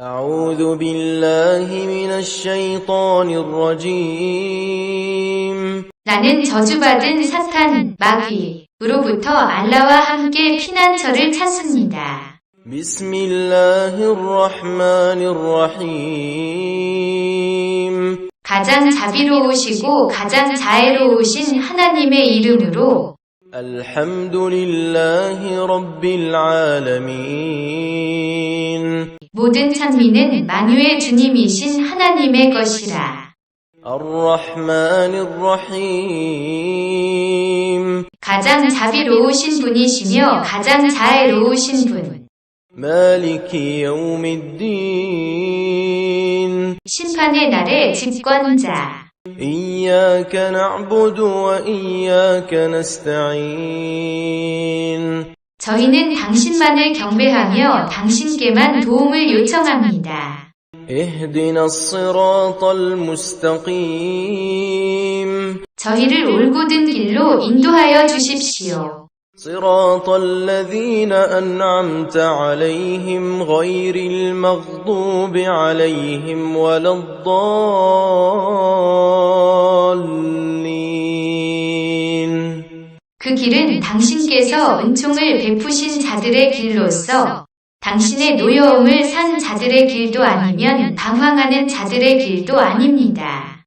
أعوذ بالله من الشيطان الرجيم 나는 저주받은 사탄, 마귀로부터 알라와 함께 피난처를 찾습니다. بسم الله الرحمن الرحيم 가장 자비로우시고 가장 자애로우신 하나님의 이름으로 الحمد لله رب العالمين 모든 찬미는 만유의 주님이신 하나님의 것이라. الرحمن الرحيم 가장 자비로우신 분이시며 가장 자애로우신 분. مالك يوم الدين 심판의 날의 집권자. إياك نعبد وإياك نستعين 저희는 당신만을 경배하며 당신께만 도움을 요청합니다. اهدنا الصراط المستقيم 저희를 올곧은 길로 인도하여 주십시오. صراط الذين أنعمت عليهم غير المغضوب عليهم ولا الضالين 그 길은 당신께서 은총을 베푸신 자들의 길로서 당신의 노여움을 산 자들의 길도 아니면 방황하는 자들의 길도 아닙니다.